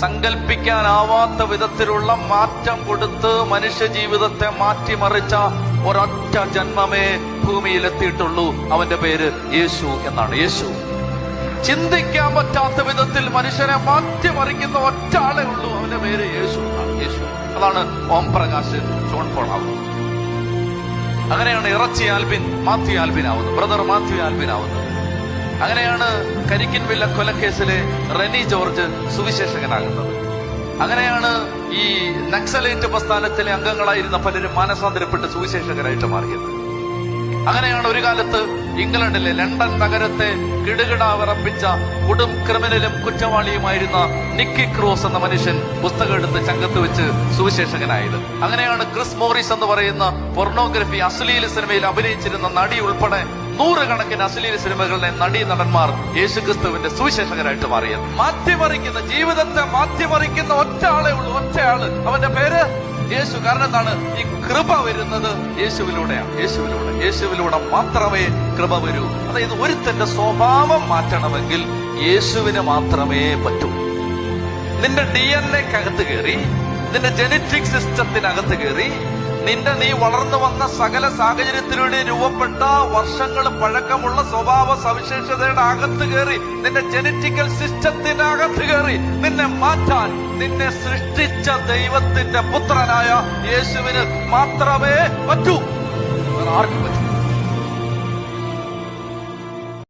സങ്കല്പിക്കാനാവാത്ത വിധത്തിലുള്ള മാറ്റം കൊടുത്ത് മനുഷ്യ ജീവിതത്തെ മാറ്റിമറിച്ച ഒരൊറ്റ ജന്മമേ ഭൂമിയിലെത്തിയിട്ടുള്ളൂ. അവന്റെ പേര് യേശു എന്നാണ്. യേശു. ചിന്തിക്കാൻ പറ്റാത്ത വിധത്തിൽ മനുഷ്യനെ മാറ്റിമറിക്കുന്ന ഒറ്റ ആളേ ഉള്ളൂ. അവന്റെ പേര് യേശു എന്നാണ്. യേശു. അതാണ് ഓം പ്രകാശ് ജോൺ പോൾ അങ്ങനെയാണ് ഇറച്ചി ആൽബിൻ മാത്യു ആൽബിൻ ആവുന്നത്. ബ്രദർ മാത്യു ആൽബിൻ ആവുന്നത്. അങ്ങനെയാണ് കരിക്കിൻവില്ല കൊലക്കേസിലെ റെനി ജോർജ് സുവിശേഷകനാകുന്നത്. അങ്ങനെയാണ് ഈ നക്സലേറ്റ് പ്രസ്ഥാനത്തിലെ അംഗങ്ങളായിരുന്ന പലരും മാനസാന്തരപ്പെട്ട് സുവിശേഷകരായിട്ട് മാറിയത്. അങ്ങനെയാണ് ഒരു കാലത്ത് ഇംഗ്ലണ്ടിലെ ലണ്ടൻ നഗരത്തെ കിടുകിട വിറപ്പിച്ച കൊടും ക്രിമിനലും കുറ്റവാളിയുമായിരുന്ന നിക്കി ക്രോസ് എന്ന മനുഷ്യൻ പുസ്തകം എടുത്ത് ചങ്കത്ത് വെച്ച് സുവിശേഷകനായത്. അങ്ങനെയാണ് ക്രിസ് മോറിസ് എന്ന് പറയുന്ന പൊർണോഗ്രഫി അശ്ലീല സിനിമയിൽ അഭിനയിച്ചിരുന്ന നടി ഉൾപ്പെടെ നൂറുകണക്കിന് അശ്ലീല സിനിമകളിലെ നടീ നടന്മാർ യേശുക്രിസ്തുവിന്റെ സുവിശേഷകരായിട്ട് മാറിയത്. മാറ്റിമറിക്കുന്ന ജീവിതത്തെ മാറ്റിമറിക്കുന്ന ഒറ്റ ആളേ ഉള്ളൂ ഒറ്റ ആൾ അവന്റെ പേര് യേശു. കാരണം എന്താണ്? ഈ കൃപ വരുന്നത് യേശുവിലൂടെയാണ്. യേശുവിലൂടെ. യേശുവിലൂടെ മാത്രമേ കൃപ വരൂ. അതായത് ഒരുത്തന്റെ സ്വഭാവം മാറ്റണമെങ്കിൽ യേശുവിന് മാത്രമേ പറ്റൂ. നിന്റെ ഡി എൻ എക്കകത്ത് കയറി നിന്റെ ജനറ്റിക് സിസ്റ്റത്തിനകത്ത് കയറി നിന്റെ നീ വളർന്നു വന്ന സകല സാഹചര്യത്തിലൂടെ രൂപപ്പെട്ട വർഷങ്ങൾ പഴക്കമുള്ള സ്വഭാവ സവിശേഷതയുടെ അകത്ത് കയറി നിന്റെ ജനറ്റിക്കൽ സിസ്റ്റത്തിന്റെ അകത്ത് കയറി നിന്നെ മാറ്റാൻ നിന്നെ സൃഷ്ടിച്ച ദൈവത്തിന്റെ പുത്രനായ യേശുവിന് മാത്രമേ പറ്റൂ. ആർക്കും പറ്റൂ.